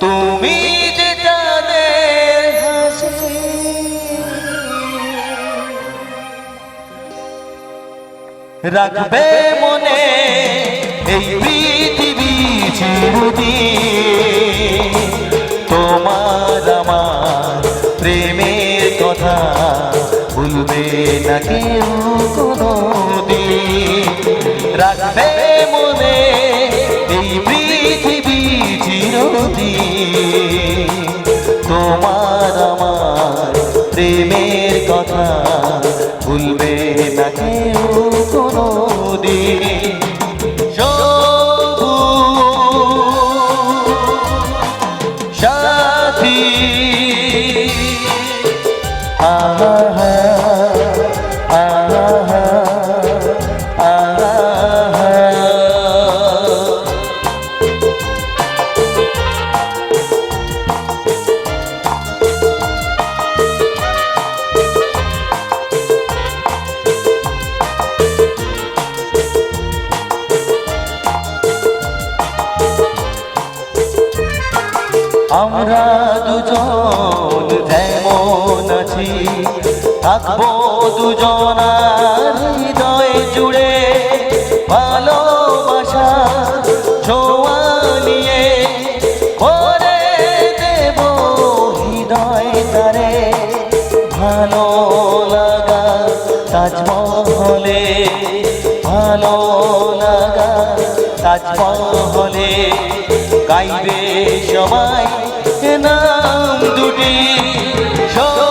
তুমি রাখবে মনে এই পৃথিবী চিরদিন। তোমার আমার প্রেমের কথা ভুলবে না কেউ কোনো দিন রাখবে মনে তোমার আমার প্রেমের কথা ভুলবে না কেউ কোনো দিন আমরা দুজন যেমন আছি, থাকব দুজনার হৃদয় জুড়ে। ভালোবাসা ছোঁয়া নিয়ে করে দেব হৃদয় তারে। ভালো লাগা তাজমহলে, ভালো লাগা তাজমহলে গাইবে সবাই। নাম দুটি সবু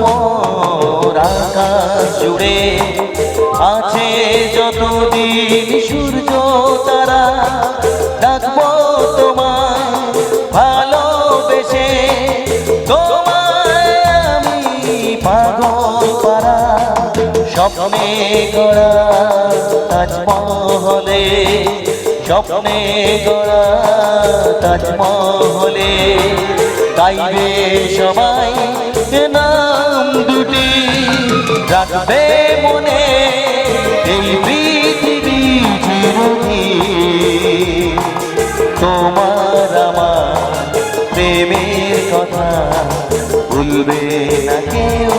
মাথার আকাশ জুড়ে আছে যতদিন সূর্য তারা ডাকবো তোমায় ভালোবেসে। তোমায় আমি পাগল পারা স্বপ্নে গড়া তাজমহলে, স্বপ্নে গড়া তাজমহলে, গাইবে সবাই দুটি রাখবে মনে এই পৃথিবী চিরদিন। তোমার আমার প্রেমের কথা ভুলবে না কেউ।